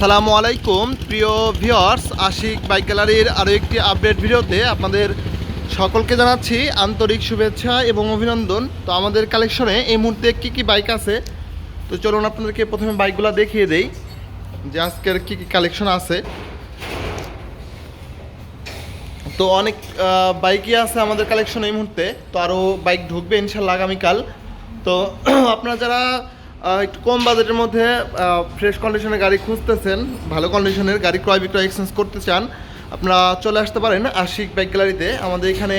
আসসালামু আলাইকুম। প্রিয় ভিউয়ার্স, আশিক বাইক গ্যালারির আরও একটি আপডেট ভিডিওতে আপনাদের সকলকে জানাচ্ছি আন্তরিক শুভেচ্ছা এবং অভিনন্দন। তো আমাদের কালেকশনে এই মুহূর্তে কী কী বাইক আছে? তো চলুন আপনাদেরকে প্রথমে বাইকগুলো দেখিয়ে দেই যে আজকের কী কী কালেকশন আছে। তো অনেক বাইকই আছে আমাদের কালেকশন এই মুহূর্তে। তো আরও বাইক ঢুকবে ইনশাল্লাহ আগামীকাল। তো আপনারা যারা একটু কম বাজেটের মধ্যে ফ্রেশ কন্ডিশনের গাড়ি খুঁজতেছেন, ভালো কন্ডিশনের গাড়ি ক্রয় বিক্রয় এক্সচেঞ্জ করতে চান, আপনারা চলে আসতে পারেন আশিক বাইক গ্যালারিতে আমাদের এখানে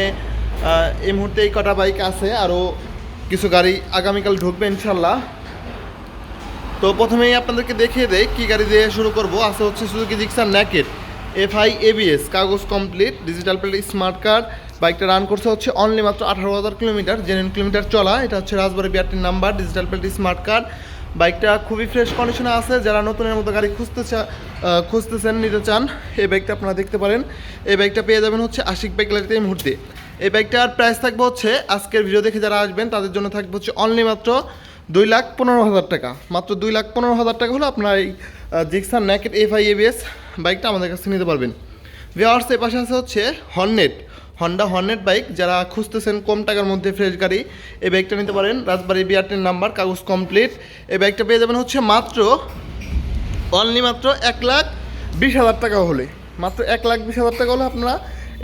এই মুহূর্তে এই কটা বাইক আছে, আরও কিছু গাড়ি আগামীকাল ঢুকবে ইনশাল্লাহ তো প্রথমেই আপনাদেরকে দেখিয়ে দেই কী গাড়ি দিয়ে শুরু করব। আছে হচ্ছে Suzuki Gixxer naked F I A B S কাগজ complete digital plate smart card বাইকটা রান করছে হচ্ছে অনলি মাত্র আঠারো হাজার কিলোমিটার জেনুইন কিলোমিটার চলা। এটা হচ্ছে Rajbari বিআরটির number digital plate smart card বাইকটা খুবই ফ্রেশ কন্ডিশনে আছে। যারা নতুনের মতো গাড়ি খুঁজতে চা খুঁজতেছেন, নিতে চান, এই বাইকটা আপনারা দেখতে পারেন। এই বাইকটা পেয়ে যাবেন হচ্ছে আশিক বাইক গ্যালারিতে এই মুহূর্তে। এই বাইকটার প্রাইস থাকবে হচ্ছে, আজকের ভিডিও দেখে যারা আসবেন, তাদের জন্য থাকবে হচ্ছে অনলি মাত্র দুই লাখ পনেরো হাজার টাকা। মাত্র দুই লাখ পনেরো হাজার টাকা হলে আপনার এই Gixxer naked F I A B S বাইকটা আমাদের কাছে নিতে পারবেন। ভিওয়ার্স এর পাশে আছে হচ্ছে হর্নেট হন্ডা হর্নেট বাইক যারা খুঁজতেছেন কম টাকার মধ্যে ফ্রেশ গাড়ি, এই বাইকটা নিতে পারেন। রাজবাড়ি বিআরটির নাম্বার কাগজ কমপ্লিট এই বাইকটা পেয়ে যাবেন হচ্ছে মাত্র অনলি মাত্র এক লাখ বিশ হাজার টাকা হলে। মাত্র এক লাখ বিশ হাজার টাকা হলে আপনারা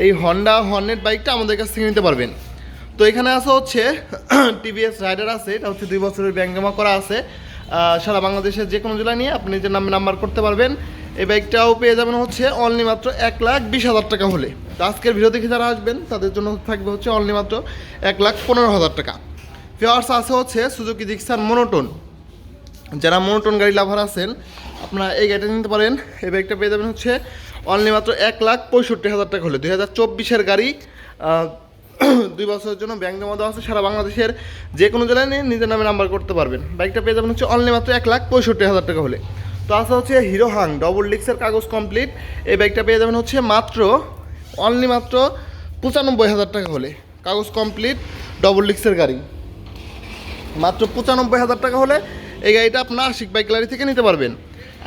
এই হন্ডা হর্নেট বাইকটা আমাদের কাছ থেকে নিতে পারবেন। তো এখানে আছে হচ্ছে টিভিএস রাইডার আছে, এটা হচ্ছে দুই বছরের ব্যাংক জমা করা আছে। সারা বাংলাদেশের যে কোনো জেলায় নিয়ে আপনি নিজের নামে নাম্বার করতে পারবেন এই বাইকটাও পেয়ে যাবেন হচ্ছে অনলি মাত্র এক লাখ বিশ হাজার টাকা হলে। তো আজকের ভিডিও দেখে যারা আসবেন, তাদের জন্য থাকবে হচ্ছে অনলি মাত্র এক লাখ পনেরো হাজার টাকা। ফেয়ার্স আছে হচ্ছে সুজুকি দিক্সার মনোটন যারা মনোটন গাড়ি লাভার আছেন, আপনারা এই গাড়িটা নিতে পারেন। এই বাইকটা পেয়ে যাবেন হচ্ছে অনলি মাত্র এক লাখ পঁয়ষট্টি হাজার টাকা হলে। দুই হাজার চব্বিশের গাড়ি দুই বছরের জন্য ব্যাংক জমা দেওয়া আছে সারা বাংলাদেশের যে কোনো জেলায় নিয়ে নিজের নামে নাম্বার করতে পারবেন। বাইকটা পেয়ে যাবেন হচ্ছে অনলি মাত্র এক লাখ পঁয়ষট্টি হাজার টাকা হলে। আসা হচ্ছে হিরো হাং ডবল ডিক্সের কাগজ কমপ্লিট এই বাইকটা পেয়ে যাবেন হচ্ছে মাত্র অনলি মাত্র পঁচানব্বই হাজার টাকা হলে। কাগজ কমপ্লিট ডবল ডিক্সের গাড়ি। মাত্র পঁচানব্বই হাজার টাকা হলে এই গাড়িটা আপনার আশিক বাইক গ্যালারি থেকে নিতে পারবেন।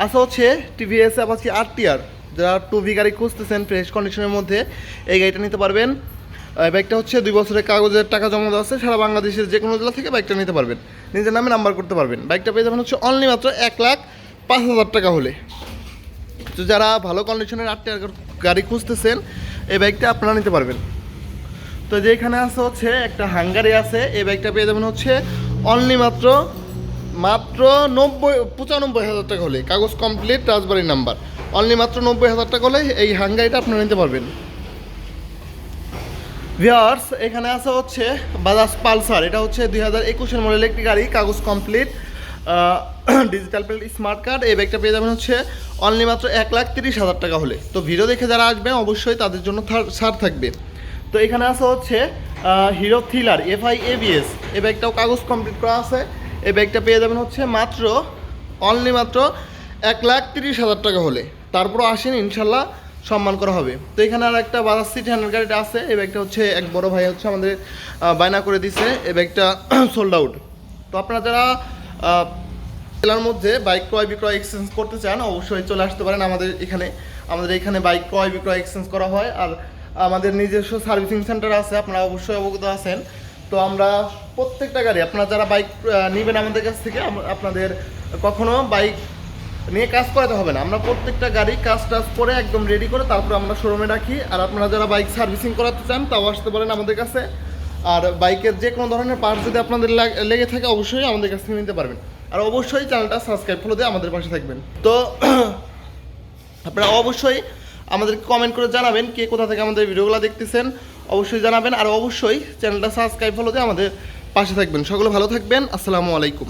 আশা হচ্ছে T V S Apache R T R যারা টু ভি গাড়ি খুঁজতেছেন ফ্রেশ কন্ডিশনের মধ্যে, এই গাড়িটা নিতে পারবেন। বাইকটা হচ্ছে দুই বছরের কাগজের টাকা জমা দেওয়া আছে, সারা বাংলাদেশের যে কোনো জেলা থেকে বাইকটা নিতে পারবেন। নিজের নামে নাম্বার করতে পারবেন। বাইকটা পেয়ে যাবেন হচ্ছে অনলি মাত্র এক লাখ পাঁচ হাজার টাকা হলে। তো যারা ভালো কন্ডিশনের আট গাড়ি খুঁজতেছেন, এই বাইকটা আপনারা নিতে পারবেন। তো যেখানে আছে হচ্ছে একটা হাঙ্গারি আছে, এই বাইকটা পেয়ে যাবেন হচ্ছে অনলি মাত্র মাত্র নব্বই, পঁচানব্বই হাজার টাকা হলে। কাগজ কমপ্লিট রাজবাড়ির নাম্বার অনলি মাত্র নব্বই হাজার টাকা হলে এই হাঙ্গারিটা আপনারা নিতে পারবেন। ভিওয়ার্স এখানে আছে হচ্ছে বাজাজ পালসার এটা হচ্ছে দুই হাজার একুশের মডেল একটি গাড়ি, কাগজ complete digital plate smart card এই ব্যাগটা পেয়ে যাবেন হচ্ছে অনলি মাত্র এক লাখ তিরিশ হাজার টাকা হলে। তো ভিডিও দেখে যারা আসবেন, অবশ্যই তাদের জন্য ছাড় থাকবে। তো এখানে আছে হচ্ছে হিরো থ্রিলার এফআই এবিএস এই ব্যাগটাও কাগজ কমপ্লিট করা আছে। এই ব্যাগটা পেয়ে যাবেন হচ্ছে মাত্র অনলি মাত্র এক লাখ তিরিশ হাজার টাকা হলে। তারপরও আসেন, ইনশাল্লাহ সম্মান করা হবে। তো এখানে আর একটা বাজাজ সিটি হান্ড্রেড গাড়িটা আছে। এই ব্যাগটা হচ্ছে এক বড় ভাই হচ্ছে আমাদের বায়না করে দিছে। এই ব্যাগটা সোল্ড আউট তো আপনারা যারা জেলার মধ্যে বাইক ক্রয় বিক্রয় এক্সচেঞ্জ করতে চান, অবশ্যই চলে আসতে পারেন। আমাদের এখানে আমাদের এখানে বাইক ক্রয় বিক্রয় এক্সচেঞ্জ করা হয়। আর আমাদের নিজস্ব সার্ভিসিং সেন্টার আছে, আপনারা অবশ্যই অবগত আছেন। তো আমরা প্রত্যেকটা গাড়ি, আপনারা যারা বাইক নেবেন আমাদের কাছ থেকে আপনাদের কখনো বাইক নিয়ে কাজ করাতে হবে না। আমরা প্রত্যেকটা গাড়ি কাজ টাজ করে একদম রেডি করে তারপর আমরা শোরুমে রাখি। আর আপনারা যারা বাইক সার্ভিসিং করাতে চান, তাও আসতে পারেন আমাদের কাছে। আর বাইকের যে কোনো ধরনের পার্টস যদি আপনাদের লেগে থাকে, অবশ্যই আমাদের কাছ থেকে নিতে পারবেন। আর অবশ্যই চ্যানেলটা সাবস্ক্রাইব ফলো দিয়ে আমাদের পাশে থাকবেন। তো, আপনারা অবশ্যই আমাদেরকে কমেন্ট করে জানাবেন কে কোথা থেকে আমাদের ভিডিওগুলো দেখতেছেন। অবশ্যই জানাবেন, আর অবশ্যই চ্যানেলটা সাবস্ক্রাইব ফলো দিয়ে আমাদের পাশে থাকবেন। সকলে ভালো থাকবেন, আসসালামু আলাইকুম।